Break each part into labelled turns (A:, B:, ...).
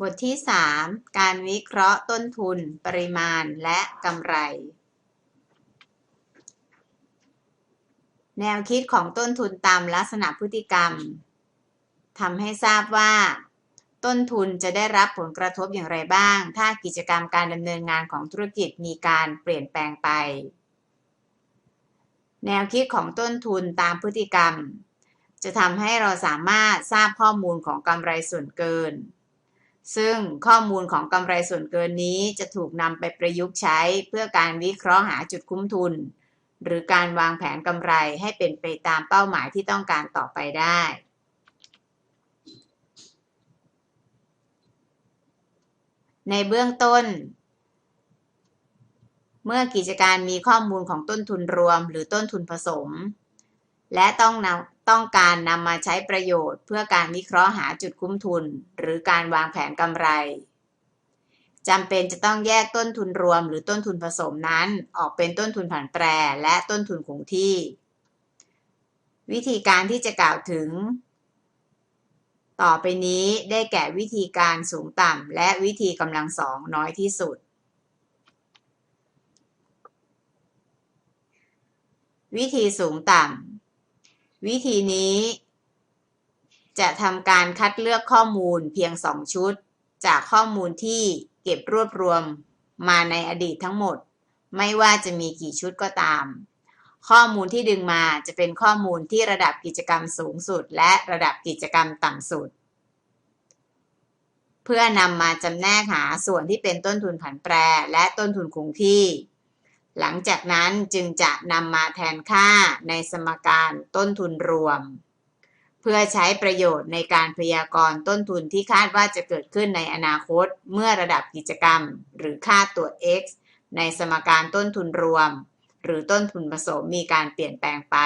A: บทที่ 3 การวิเคราะห์ต้นทุน ปริมาณ และกำไร แนวคิดของต้นทุนตามลักษณะพฤติกรรมทำให้ทราบว่า ต้นทุนจะได้รับผลกระทบอย่างไรบ้าง ถ้ากิจกรรมการดำเนินงานของธุรกิจมีการเปลี่ยนแปลงไป แนวคิดของต้นทุนตามพฤติกรรม จะทำให้เราสามารถทราบข้อมูลของกำไรส่วนเกิน ซึ่งข้อมูลของกำไรส่วนเกินนี้จะถูกนำไปประยุกต์ใช้เพื่อการวิเคราะห์หาจุดคุ้มทุน หรือการวางแผนกำไรให้เป็นไปตามเป้าหมายที่ต้องการต่อไปได้ ในเบื้องต้น เมื่อกิจการมีข้อมูลของต้นทุนรวม หรือต้นทุนผสม และต้องนำ ต้องการนำมาใช้ประโยชน์ เพื่อการวิเคราะห์หาจุดคุ้มทุน หรือการวางแผนกำไรจำเป็นจะต้องแยกต้นทุนรวมหรือต้นทุนผสมนั้น ออกเป็นต้นทุนผันแปรและต้นทุนคงที่ วิธีการที่จะกล่าวถึง ต่อไปนี้ได้แก่วิธีการสูงต่ำและวิธีกำลังสองน้อยที่สุด วิธีสูงต่ำ วิธีนี้ จะทำการคัดเลือกข้อมูลเพียงสองชุด จากข้อมูลที่เก็บรวบรวมมาในอดีตทั้งหมด ไม่ว่าจะมีกี่ชุดก็ตาม ข้อมูลที่ดึงมาจะเป็นข้อมูลที่ระดับกิจกรรมสูงสุด และระดับกิจกรรมต่ำสุด เพื่อนำมาจำแนกหาส่วนที่เป็นต้นทุนผันแปรและต้นทุนคงที่ หลังจากนั้นจึงจะนำมาแทนค่าในสมการต้นทุนรวม เพื่อใช้ประโยชน์ในการพยากรณ์ต้นทุนที่คาดว่าจะเกิดขึ้นในอนาคต เมื่อระดับกิจกรรม หรือค่าตัว x ในสมการต้นทุนรวม หรือต้นทุนผสมมีการเปลี่ยนแปลงไป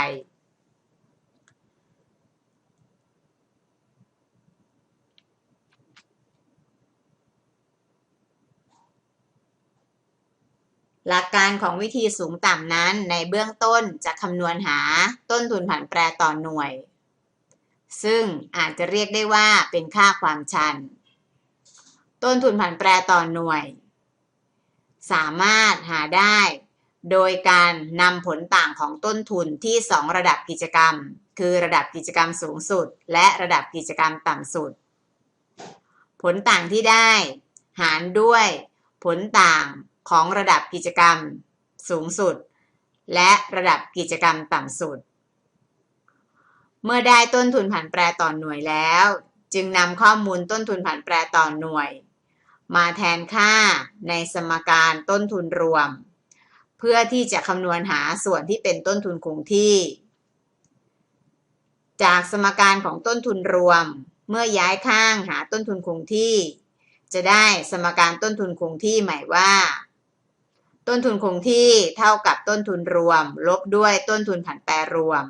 A: หลักการของวิธีสูงต่ำนั้นในเบื้องต้นจะคำนวณหาต้นทุนผันแปรต่อหน่วย ซึ่งอาจจะเรียกได้ว่าเป็นค่าความชัน ต้นทุนผันแปรต่อหน่วย สามารถหาได้ โดยการนำผลต่างของต้นทุนที่ 2 ระดับกิจกรรม คือระดับกิจกรรมสูงสุด และระดับกิจกรรมต่ำสุด ผลต่างที่ได้ หารด้วยผลต่าง ของระดับกิจกรรมสูงสุด และระดับกิจกรรมต่ำสุด เมื่อได้ต้นทุนผันแปรต่อหน่วยแล้ว จึงนำข้อมูลต้นทุนผันแปรต่อหน่วย มาแทนค่าในสมการต้นทุนรวม เพื่อที่จะคำนวณหาส่วนที่เป็นต้นทุนคงที่ จากสมการของต้นทุนรวม เมื่อย้ายข้างหาต้นทุนคงที่ จะได้สมการต้นทุนคงที่ใหม่ว่า ต้นทุนคงที่เท่ากับต้นทุนรวม ลบด้วยต้นทุนผันแปรรวม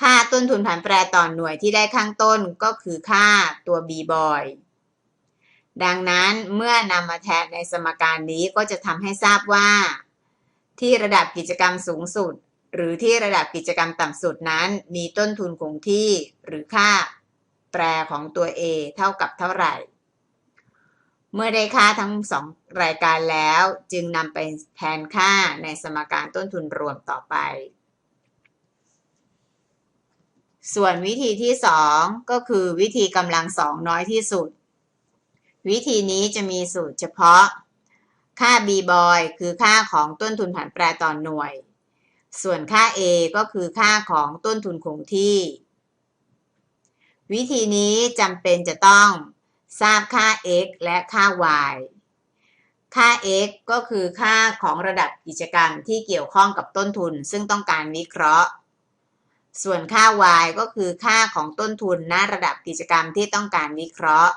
A: ค่าต้นทุนผันแปรต่อหน่วยที่ได้ข้างต้นก็คือค่าตัว b บอยดังนั้นเมื่อนำมาแทนในสมการนี้ก็จะทำให้ทราบว่า ที่ระดับกิจกรรมสูงสุด หรือที่ระดับกิจกรรมต่ำสุดนั้น มีต้นทุนคงที่หรือค่าแปรของตัว a เท่ากับเท่าไหร่ เมื่อได้ค่าทั้งสองรายการแล้ว จึงนำไปแทนค่าในสมการต้นทุนรวมต่อไป ส่วนวิธีที่สองก็คือวิธีกำลังสองน้อยที่สุด วิธีนี้จะมีสูตรเฉพาะ ค่า b บอยคือค่าของต้นทุนผันแปรต่อหน่วย ส่วนค่า a ก็คือค่าของต้นทุนคงที่ วิธีนี้จำเป็นจะต้อง ทราบค่า x และค่า y ค่า x ก็คือค่าของระดับกิจกรรมที่เกี่ยวข้องกับต้นทุน ซึ่งต้องการวิเคราะห์ ส่วนค่า y ก็คือค่าของต้นทุนณระดับกิจกรรมที่ต้องการวิเคราะห์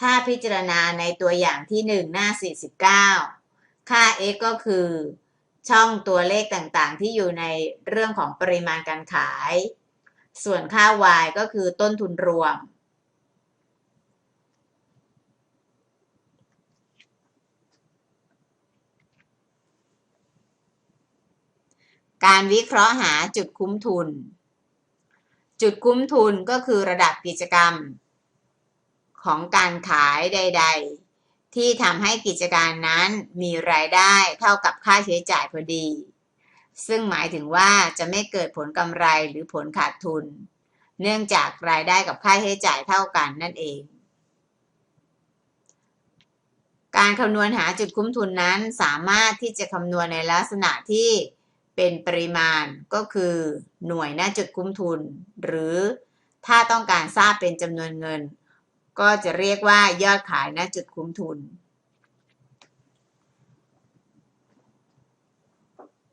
A: ถ้าพิจารณาในตัวอย่างที่ 1 หน้า 49 ค่า x ก็คือ ช่องตัวเลขต่างๆ ที่อยู่ในเรื่องของปริมาณการขาย ส่วนค่า y ก็คือต้นทุนรวม การวิเคราะห์หาจุดคุ้มทุน จุดคุ้มทุนก็คือระดับกิจกรรม ของการขายใด ๆ ที่ทำให้กิจการนั้นมีรายได้เท่ากับค่าใช้จ่ายพอดี ซึ่งหมายถึงว่าจะไม่เกิดผลกำไรหรือผลขาดทุน เนื่องจากรายได้กับค่าใช้จ่ายเท่ากันนั่นเอง การคำนวณหาจุดคุ้มทุนนั้นสามารถที่จะคำนวณในลักษณะที่ เป็นปริมาณก็คือหน่วยหน้าจุดคุ้มทุน หรือถ้าต้องการทราบเป็นจำนวนเงิน ก็จะเรียกว่ายอดขายหน้าจุดคุ้มทุน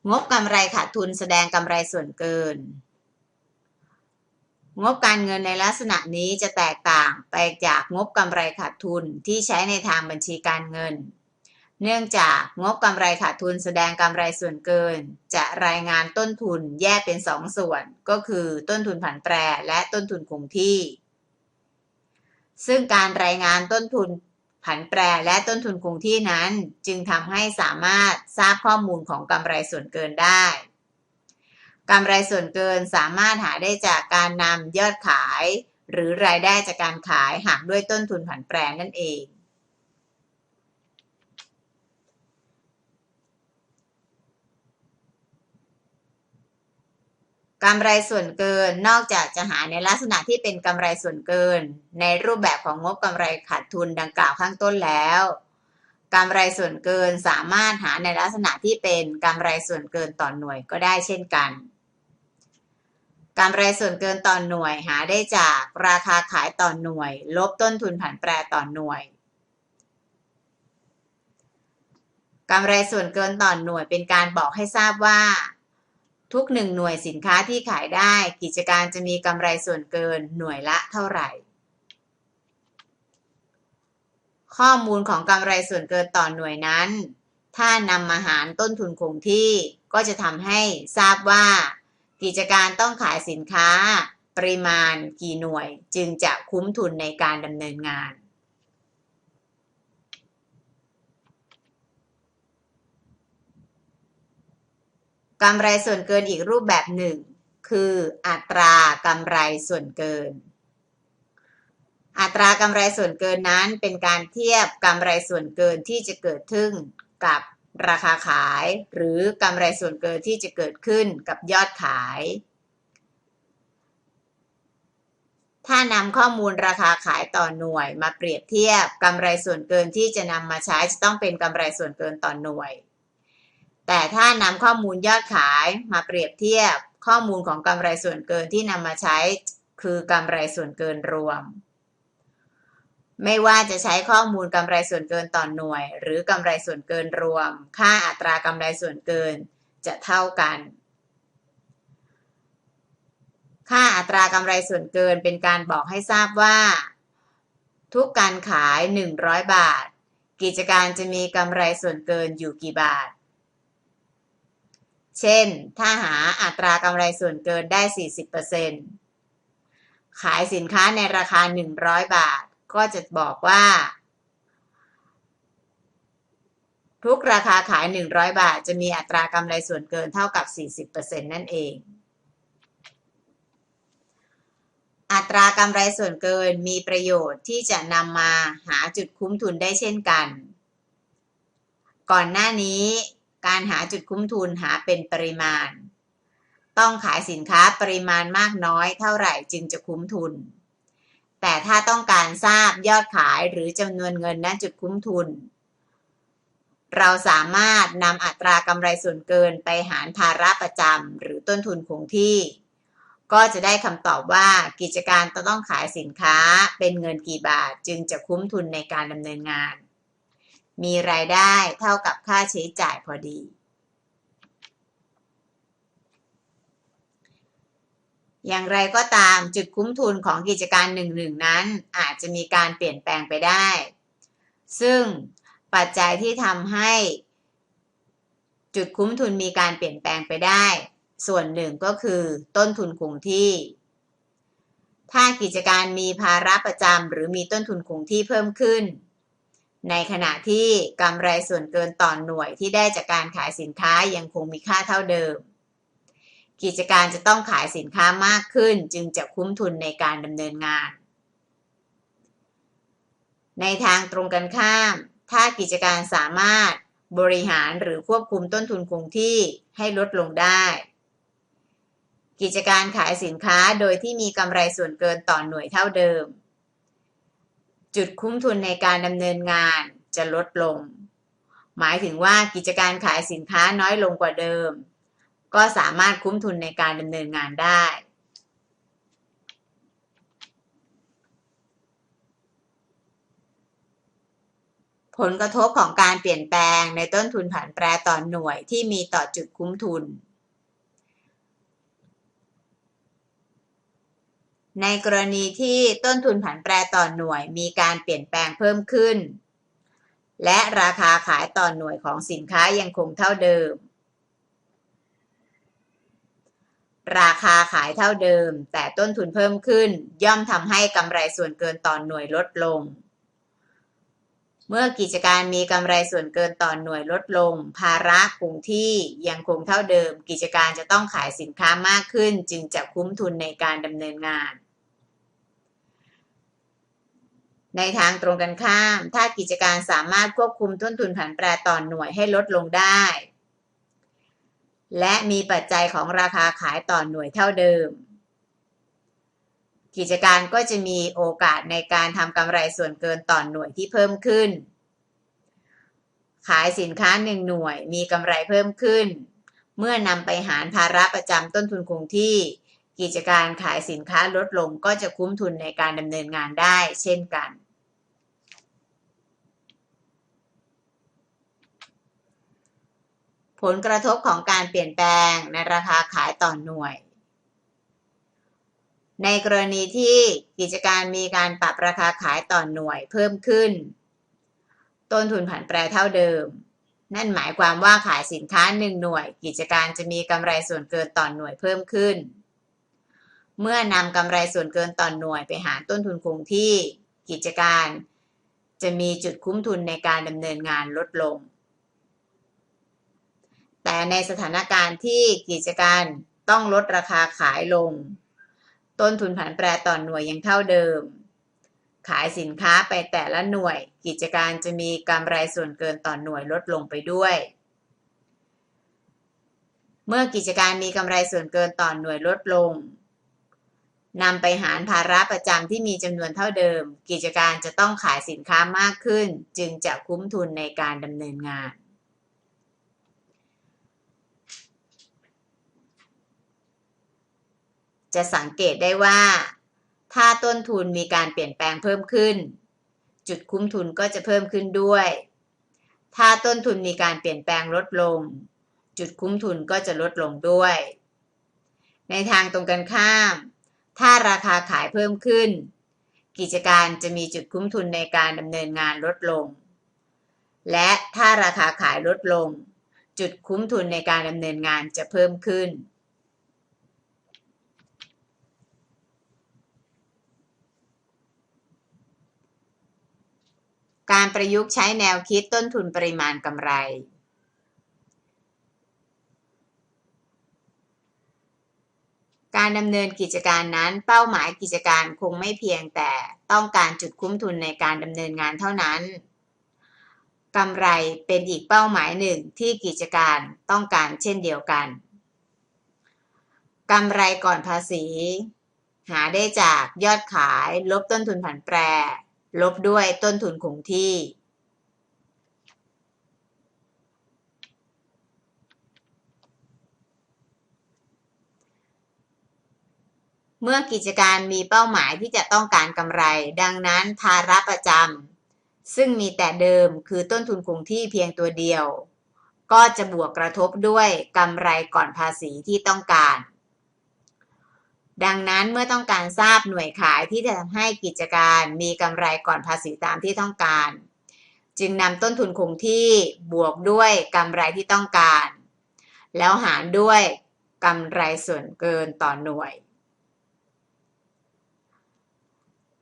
A: งบกำไรขาดทุนแสดงกำไรส่วนเกิน งบการเงินในลักษณะนี้จะแตกต่างไปจากงบกำไรขาดทุนที่ใช้ในทางบัญชีการเงิน เนื่องจากงบกำไรขาดทุนแสดงกำไรส่วนเกิน จะรายงานต้นทุนแยกเป็นสองส่วน ก็คือต้นทุนผันแปรและต้นทุนคงที่ ซึ่งการรายงานต้นทุนผันแปรและต้นทุนคงที่นั้น จึงทำให้สามารถทราบข้อมูลของกำไรส่วนเกินได้กำไรส่วนเกินสามารถหาได้จากการนำยอดขาย หรือรายได้จากการขายหักด้วยต้นทุนผันแปรนั่นเอง กำไรส่วนเกินนอกจากจะหาในลักษณะที่เป็นกำไรส่วนเกิน ในรูปแบบของงบกำไรขาดทุนดังกล่าวข้างต้นแล้วกำไรส่วนเกินสามารถหาในลักษณะที่เป็นกำไรส่วนเกินต่อหน่วยก็ได้เช่นกันกำไรส่วนเกินต่อหน่วยหาได้จากราคาขายต่อหน่วย ลบต้นทุนผันแปรต่อหน่วยกำไรส่วนเกินต่อหน่วยเป็นการบอกให้ทราบว่า ทุกหนึ่งหน่วยสินค้าที่ขายได้กิจการจะมีกำไรส่วนเกินหน่วยละเท่าไหร่ ข้อมูลของกำไรส่วนเกินต่อหน่วยนั้น ถ้านำมาหารต้นทุนคงที่ก็จะทำให้ทราบว่า กิจการต้องขายสินค้า ปริมาณกี่หน่วยจึงจะคุ้มทุนในการดำเนินงาน กำไรส่วนเกินอีกรูปแบบหนึ่ง คืออัตรากำไรส่วนเกิน อัตรากำไรส่วนเกินนั้นเป็นการเทียบกำไรส่วนเกินที่จะเกิดขึ้นกับราคาขาย หรือกำไรส่วนเกินที่จะเกิดขึ้นกับยอดขาย ถ้านำข้อมูลราคาขายต่อหน่วยมาเปรียบเทียบกำไรส่วนเกินที่จะนำมาใช้จะต้องเป็นกำไรส่วนเกินต่อหน่วย แต่ถ้านำข้อมูลยอดขายมาเปรียบเทียบข้อมูลของกำไรส่วนเกินที่นำมาใช้คือกำไรส่วนเกินรวม ไม่ว่าจะใช้ข้อมูลกำไรส่วนเกินต่อหน่วย หรือกำไรส่วนเกินรวม ค่าอัตรากำไรส่วนเกินจะเท่ากัน ค่าอัตรากำไรส่วนเกินเป็นการบอกให้ทราบว่า ทุกการขาย 100 บาท กิจการจะมีกำไรส่วนเกินอยู่กี่บาท เช่น ถ้าหาอัตรากำไรส่วนเกินได้ 40%ขายสินค้าในราคา 100 บาท ก็จะบอกว่า ทุกราคาขาย 100 บาท จะมีอัตรากำไรส่วนเกินเท่ากับ 40%นั่นเอง อัตรากำไรส่วนเกินมีประโยชน์ที่จะนำมาหาจุดคุ้มทุนได้เช่นกัน ก่อนหน้านี้ การหาจุดคุ้มทุนหาเป็นปริมาณ ต้องขายสินค้าปริมาณมากน้อยเท่าไหร่จึงจะคุ้มทุน แต่ถ้าต้องการทราบยอดขายหรือจำนวนเงินณจุดคุ้มทุน เราสามารถนำอัตรากำไรส่วนเกินไปหารภาระประจำหรือต้นทุนคงที่ ก็จะได้คำตอบว่ากิจการต้องขายสินค้าเป็นเงินกี่บาทจึงจะคุ้มทุนในการดำเนินงาน มีรายได้เท่ากับค่าใช้จ่ายพอดี อย่างไรก็ตามจุดคุ้มทุนของกิจการหนึ่งหนึ่งนั้นอาจจะมีการเปลี่ยนแปลงไปได้ ซึ่งปัจจัยที่ทำให้จุดคุ้มทุนมีการเปลี่ยนแปลงไปได้ ส่วนหนึ่งก็คือต้นทุนคงที่ ถ้ากิจการมีภาระประจำหรือมีต้นทุนคงที่เพิ่มขึ้น ในขณะที่กำไรส่วนเกินต่อนหน่วยที่ได้จากการขายสินค้ายังคงมีค่าเท่าเดิม กิจการจะต้องขายสินค้ามากขึ้นจึงจะคุ้มทุนในการดำเนินงาน ในทางตรงกันข้าม ถ้ากิจการสามารถบริหารหรือควบคุมต้นทุนคงที่ให้ลดลงได้ กิจการขายสินค้าโดยที่มีกำไรส่วนเกินต่อหน่วยเท่าเดิม จุดคุ้มทุนในการดำเนินงานจะลดลง หมายถึงว่ากิจการขายสินค้าน้อยลงกว่าเดิม ก็สามารถคุ้มทุนในการดำเนินงานได้ผลกระทบของการเปลี่ยนแปลงในต้นทุนผันแปรต่อหน่วยที่มีต่อจุดคุ้มทุน ในกรณีที่ต้นทุนผันแปรต่อหน่วยมีการเปลี่ยนแปลงเพิ่มขึ้น และราคาขายต่อหน่วยของสินค้ายังคงเท่าเดิม ราคาขายเท่าเดิม แต่ต้นทุนเพิ่มขึ้น ย่อมทำให้กำไรส่วนเกินต่อหน่วยลดลง เมื่อกิจการมีกำไรส่วนเกินต่อหน่วยลดลง ภาระคงที่ยังคงเท่าเดิม กิจการจะต้องขายสินค้ามากขึ้น จึงจะคุ้มทุนในการดำเนินงาน ในทางตรงกันข้าม ถ้ากิจการสามารถควบคุมต้นทุนผันแปรต่อหน่วยให้ลดลงได้ และมีปัจจัยของราคาขายต่อหน่วยเท่าเดิม กิจการก็จะมีโอกาสในการทำกำไรส่วนเกินต่อหน่วยที่เพิ่มขึ้น ขายสินค้าหนึ่งหน่วยมีกำไรเพิ่มขึ้น เมื่อนำไปหารภาระประจำต้นทุนคงที่กิจการขายสินค้าลดลงก็จะคุ้มทุนในการดำเนินงานได้เช่นกัน ผลกระทบของการเปลี่ยนแปลงในราคาขายต่อหน่วย ในกรณีที่กิจการมีการปรับราคาขายต่อหน่วยเพิ่มขึ้น ต้นทุนผันแปรเท่าเดิม นั่นหมายความว่าขายสินค้าหนึ่งหน่วย กิจการจะมีกำไรส่วนเกินต่อหน่วยเพิ่มขึ้น เมื่อนำกำไรส่วนเกินต่อหน่วยไปหารต้นทุนคงที่กิจการ จะมีจุดคุ้มทุนในการดำเนินงานลดลง แต่ในสถานการณ์ที่กิจการต้องลดราคาขายลง ต้นทุนผันแปรต่อหน่วยยังเท่าเดิม ขายสินค้าไปแต่ละหน่วย กิจการจะมีกำไรส่วนเกินต่อหน่วยลดลงไปด้วย เมื่อกิจการมีกำไรส่วนเกินต่อหน่วยลดลงนำไปหารภาระประจำที่มีจำนวนเท่าเดิม กิจการจะต้องขายสินค้ามากขึ้น จึงจะคุ้มทุนในการดำเนินงาน จะสังเกตได้ว่า ถ้าต้นทุนมีการเปลี่ยนแปลงเพิ่มขึ้น จุดคุ้มทุนก็จะเพิ่มขึ้นด้วย ถ้าต้นทุนมีการเปลี่ยนแปลงลดลง จุดคุ้มทุนก็จะลดลงด้วย ในทางตรงกันข้าม ถ้าราคาขายเพิ่มขึ้น กิจการจะมีจุดคุ้มทุนในการดำเนินงานลดลง และถ้าราคาขายลดลง จุดคุ้มทุนในการดำเนินงานจะเพิ่มขึ้น การประยุกต์ใช้แนวคิดต้นทุนปริมาณกำไร การดำเนินกิจการนั้น เป้าหมายกิจการคงไม่เพียงแต่ต้องการจุดคุ้มทุนในการดำเนินงานเท่านั้นกำไรเป็นอีกเป้าหมายหนึ่งที่กิจการต้องการเช่นเดียวกันกำไรก่อนภาษี หาได้จากยอดขายลบต้นทุนผันแปร ลบด้วยต้นทุนคงที่ เมื่อกิจการมีเป้าหมายที่จะต้องการกำไร ดังนั้นภาระประจำซึ่งมีแต่เดิมคือต้นทุนคงที่เพียงตัวเดียว ก็จะบวกกระทบด้วยกำไรก่อนภาษีที่ต้องการ ดังนั้นเมื่อต้องการทราบหน่วยขายที่จะทำให้กิจการมีกำไรก่อนภาษีตามที่ต้องการ จึงนำต้นทุนคงที่บวกด้วยกำไรที่ต้องการ แล้วหารด้วยกำไรส่วนเกินต่อหน่วย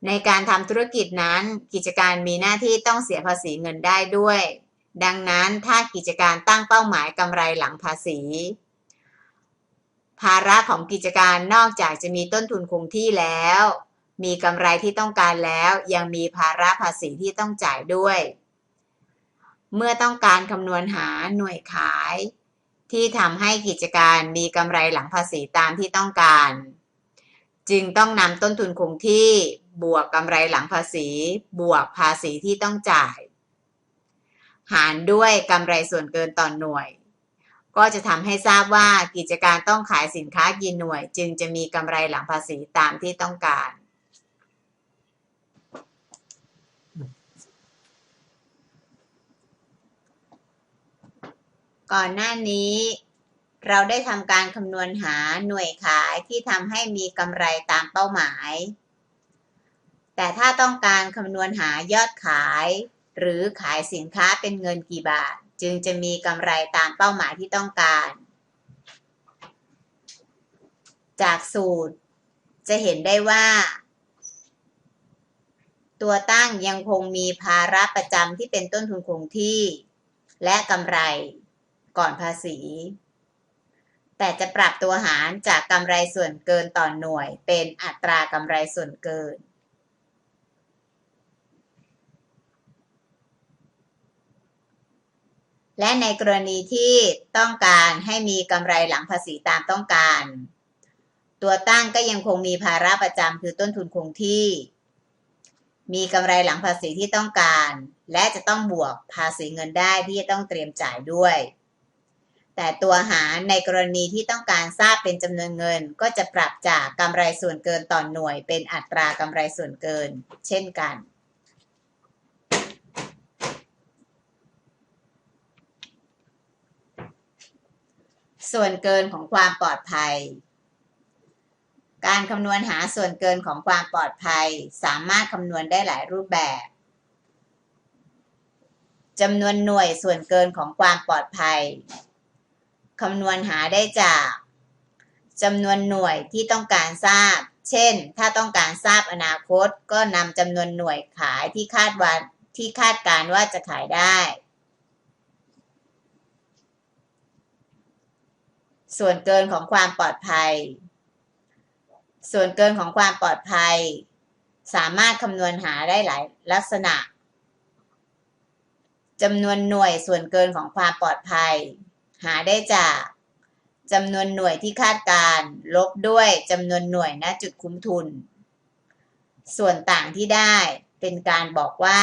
A: ในการทำธุรกิจนั้น กิจการมีหน้าที่ต้องเสียภาษีเงินได้ด้วย ดังนั้นถ้ากิจการตั้งเป้าหมายกำไรหลังภาษี ภาระของกิจการนอกจากจะมีต้นทุนคงที่แล้ว มีกำไรที่ต้องการแล้ว ยังมีภาระภาษีที่ต้องจ่ายด้วย เมื่อต้องการคำนวณหาหน่วยขาย ที่ทำให้กิจการมีกำไรหลังภาษีตามที่ต้องการ จึงต้องนำต้นทุนคงที่บวกกำไรหลังภาษี บวกภาษีที่ต้องจ่าย หารด้วยกำไรส่วนเกินต่อนหน่วย ก็จะทำให้ทราบว่ากิจการต้องขายสินค้ากี่หน่วย จึงจะมีกำไรหลังภาษีตามที่ต้องการ ก่อนหน้านี้เราได้ทำการคำนวณหาหน่วยขายที่ทำให้มีกำไรตามเป้าหมาย แต่ถ้าต้องการคำนวณหายอดขาย หรือขายสินค้าเป็นเงินกี่บาท จึงจะมีกำไรตามเป้าหมายที่ต้องการ จากสูตรจะเห็นได้ว่า ตัวตั้งยังคงมีภาระประจำที่เป็นต้นทุนคงที่ และกำไรก่อนภาษี แต่จะปรับตัวหารจากกำไรส่วนเกินต่อหน่วยเป็นอัตรากำไรส่วนเกิน และในกรณีที่ต้องการให้มีกำไรหลังภาษีตามต้องการ ตัวตั้งก็ยังคงมีภาระประจำคือต้นทุนคงที่ มีกำไรหลังภาษีที่ต้องการ และจะต้องบวกภาษีเงินได้ที่จะต้องเตรียมจ่ายด้วย แต่ตัวหารในกรณีที่ต้องการทราบเป็นจำนวนเงิน ก็จะปรับจากกำไรส่วนเกินต่อนหน่วย เป็นอัตรากำไรส่วนเกิน เช่นกัน ส่วนเกินของความปลอดภัย การคำนวณหาส่วนเกินของความปลอดภัย สามารถคำนวณได้หลายรูปแบบจำนวนหน่วยส่วนเกินของความปลอดภัยคำนวณหาได้จากจำนวนหน่วยที่ต้องการทราบ เช่น ถ้าต้องการทราบอนาคต ก็นำจำนวนหน่วยขายที่คาดว่าที่คาดการว่าจะขายได้ ส่วนเกินของความปลอดภัย ส่วนเกินของความปลอดภัย สามารถคำนวณหาได้หลายลักษณะจำนวนหน่วยส่วนเกินของความปลอดภัย หาได้จากจำนวนหน่วยที่คาดการลบด้วยจำนวนหน่วยณจุดคุ้มทุน ส่วนต่างที่ได้เป็นการบอกว่า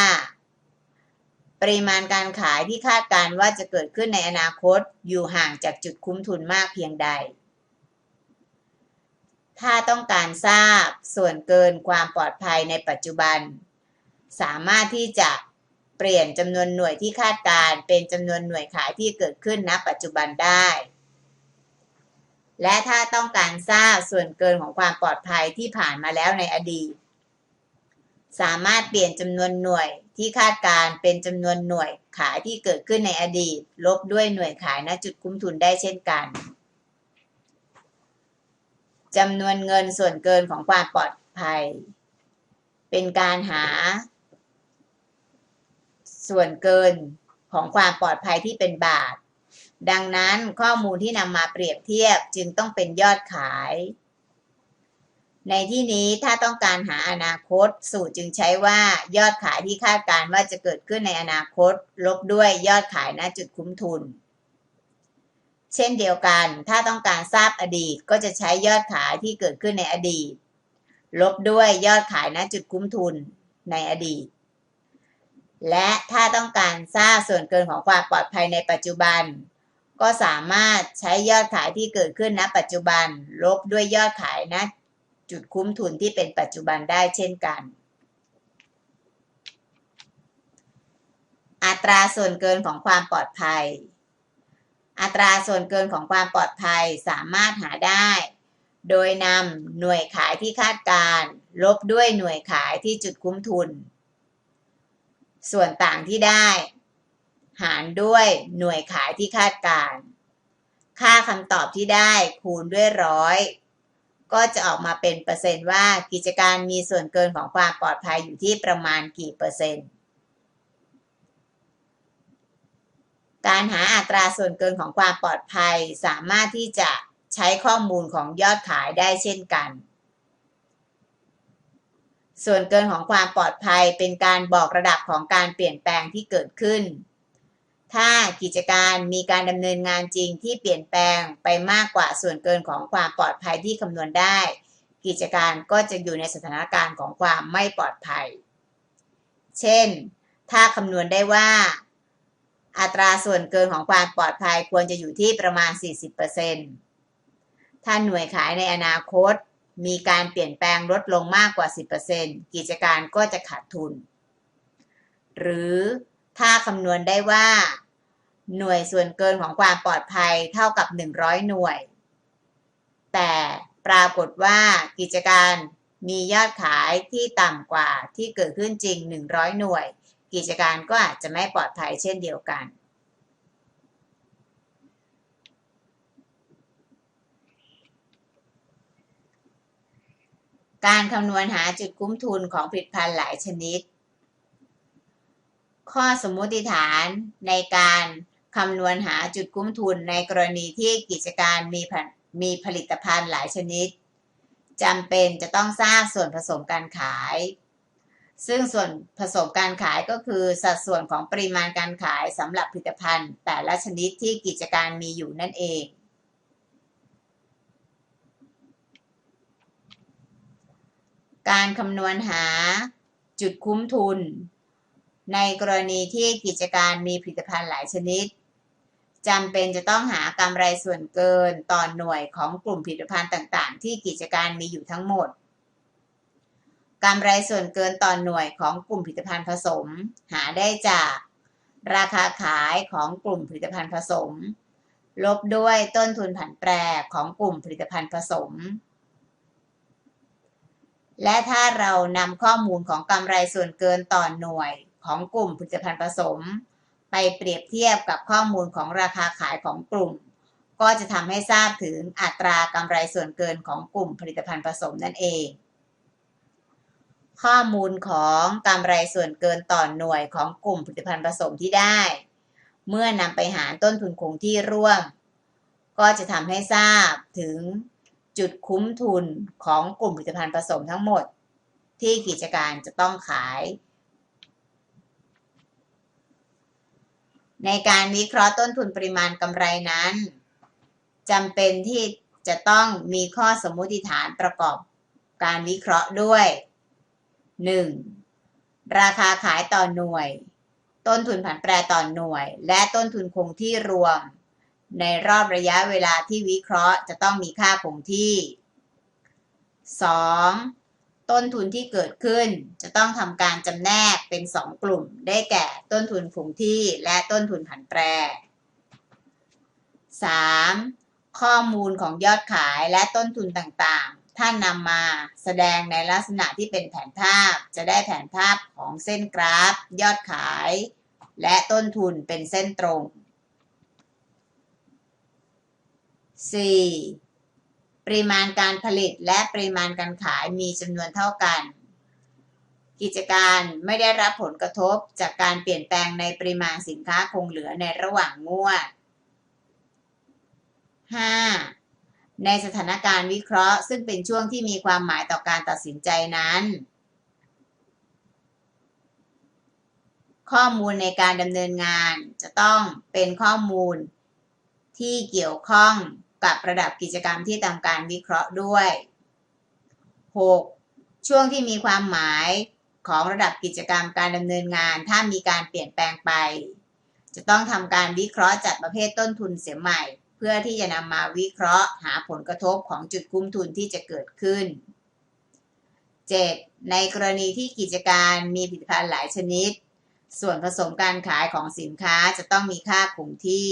A: ปริมาณการขายที่คาดการว่าจะเกิดขึ้นในอนาคตอยู่ห่างจากจุดคุ้มทุนมากเพียงใด ถ้าต้องการทราบส่วนเกินความปลอดภัยในปัจจุบัน สามารถที่จะเปลี่ยนจำนวนหน่วยที่คาดการเป็นจำนวนหน่วยขายที่เกิดขึ้นณปัจจุบันได้ และถ้าต้องการทราบส่วนเกินของความปลอดภัยที่ผ่านมาแล้วในอดีต สามารถเปลี่ยนจำนวนหน่วย ที่คาดการเป็นจำนวนหน่วยขายที่เกิดขึ้นในอดีต ลบด้วยหน่วยขายณจุดคุ้มทุนได้เช่นกันจำนวนเงินส่วนเกินของความปลอดภัย เป็นการหา ส่วนเกินของความปลอดภัยที่เป็นบาท ดังนั้นข้อมูลที่นำมาเปรียบเทียบจึงต้องเป็นยอดขาย ในที่นี้ถ้าต้องการหาอนาคต สูตรจึงใช้ว่ายอดขายที่คาดการว่าจะเกิดขึ้นในอนาคต ลบด้วยยอดขายณจุดคุ้มทุน เช่นเดียวกัน ถ้าต้องการทราบอดีตก็จะใช้ยอดขายที่เกิดขึ้นในอดีต ลบด้วยยอดขายณจุดคุ้มทุนในอดีต และถ้าต้องการทราบส่วนเกินของความปลอดภัยในปัจจุบันก็สามารถใช้ยอดขายที่เกิดขึ้นณปัจจุบัน ลบด้วยยอดขายณ จุดคุ้มทุนที่เป็นปัจจุบันได้เช่นกัน อัตราส่วนเกินของความปลอดภัย อัตราส่วนเกินของความปลอดภัยสามารถหาได้ โดยนำหน่วยขายที่คาดการ ลบด้วยหน่วยขายที่จุดคุ้มทุน ส่วนต่างที่ได้ หารด้วยหน่วยขายที่คาดการ ค่าคำตอบที่ได้คูณด้วยร้อย ก็จะออกมาเป็นเปอร์เซนต์ว่ากิจการมีส่วนเกินของความปลอดภัยอยู่ที่ประมาณกี่เปอร์เซ็นต์ การหาอัตราส่วนเกินของความปลอดภัยสามารถที่จะใช้ข้อมูลของยอดขายได้เช่นกัน ส่วนเกินของความปลอดภัยเป็นการบอกระดับของการเปลี่ยนแปลงที่เกิดขึ้น ถ้ากิจการมีการดำเนินงานจริงที่เปลี่ยนแปลงไปมากกว่าส่วนเกินของความปลอดภัยที่คำนวณได้ กิจการก็จะอยู่ในสถานการณ์ของความไม่ปลอดภัย เช่น ถ้าคำนวณได้ว่า อัตราส่วนเกินของความปลอดภัยควรจะอยู่ที่ประมาณ 40%ถ้าหน่วยขายในอนาคต มีการเปลี่ยนแปลงลดลงมากกว่า 10%กิจการก็จะขาดทุน หรือ ถ้าคำนวณได้ว่า หน่วยส่วนเกินของความปลอดภัยเท่ากับ 100 หน่วย แต่ปรากฏว่ากิจการมียอดขายที่ต่ำกว่าที่เกิดขึ้นจริง 100 หน่วย กิจการก็อาจจะไม่ปลอดภัยเช่นเดียวกัน การคำนวณหาจุดคุ้มทุนของผลิตภัณฑ์หลายชนิด ข้อสมมติฐานในการคำนวณหาจุดคุ้มทุนในกรณีที่กิจการมีมีผลิตภัณฑ์หลายชนิดจำเป็นจะต้องทราบส่วนผสมการขาย ซึ่งส่วนผสมการขายก็คือสัดส่วนของปริมาณการขายสำหรับผลิตภัณฑ์ แต่ละชนิดที่กิจการมีอยู่นั่นเองการคำนวณหาจุดคุ้มทุน ในกรณีที่กิจการมีผลิตภัณฑ์หลายชนิดจำเป็นจะต้องหากำไรส่วนเกินต่อหน่วยของกลุ่มผลิตภัณฑ์ต่างๆ ที่กิจการมีอยู่ทั้งหมดกำไรส่วนเกินต่อหน่วยของกลุ่มผลิตภัณฑ์ผสม หาได้จากราคาขายของกลุ่มผลิตภัณฑ์ผสม ลบด้วยต้นทุนผันแปรของกลุ่มผลิตภัณฑ์ผสม และถ้าเรานำข้อมูลของกำไรส่วนเกินต่อหน่วย ของกลุ่มผลิตภัณฑ์ผสม ไปเปรียบเทียบกับข้อมูลของราคาขายของกลุ่ม ก็จะทำให้ทราบถึงอัตรากำไรส่วนเกินของกลุ่มผลิตภัณฑ์ผสมนั่นเอง ข้อมูลของกำไรส่วนเกินต่อหน่วยของกลุ่มผลิตภัณฑ์ผสมที่ได้ เมื่อนำไปหารต้นทุนคงที่ร่วม ก็จะทำให้ทราบถึงจุดคุ้มทุนของกลุ่มผลิตภัณฑ์ผสมทั้งหมด ที่กิจการจะต้องขาย ในการวิเคราะห์ต้นทุนปริมาณกำไรนั้นจำเป็นที่จะต้องมีข้อสมมุติฐานประกอบการวิเคราะห์ด้วย 1. ราคาขายต่อหน่วย ต้นทุนผันแปรต่อหน่วย และต้นทุนคงที่รวม ในรอบระยะเวลาที่วิเคราะห์จะต้องมีค่าคงที่ 2. ต้นทุนที่เกิดขึ้น จะต้องทำการจำแนกเป็น 2 กลุ่ม ได้แก่ต้นทุนคงที่และต้นทุนผันแปร 3. ข้อมูลของยอดขายและต้นทุนต่างๆท่านนำมาแสดงในลักษณะที่เป็นแผนภาพ จะได้แผนภาพของเส้นกราฟ ยอดขาย และต้นทุนเป็นเส้นตรง 4. ปริมาณการผลิตและปริมาณการขายมีจำนวนเท่ากัน กิจการไม่ได้รับผลกระทบจากการเปลี่ยนแปลงในปริมาณสินค้าคงเหลือในระหว่างงวด 5. ในสถานการณ์วิเคราะห์ ซึ่งเป็นช่วงที่มีความหมายต่อการตัดสินใจนั้น ข้อมูลในการดำเนินงานจะต้องเป็นข้อมูลที่เกี่ยวข้อง กับระดับกิจกรรมที่ทำการวิเคราะห์ด้วย 6. ช่วงที่มีความหมายของระดับกิจกรรมการดำเนินงาน ถ้ามีการเปลี่ยนแปลงไป จะต้องทำการวิเคราะห์จัดประเภทต้นทุนเสียใหม่ เพื่อที่จะนำมาวิเคราะห์หาผลกระทบของจุดคุ้มทุนที่จะเกิดขึ้น 7. ในกรณีที่กิจการมีผลิตภัณฑ์หลายชนิด ส่วนผสมการขายของสินค้าจะต้องมีค่าคงที่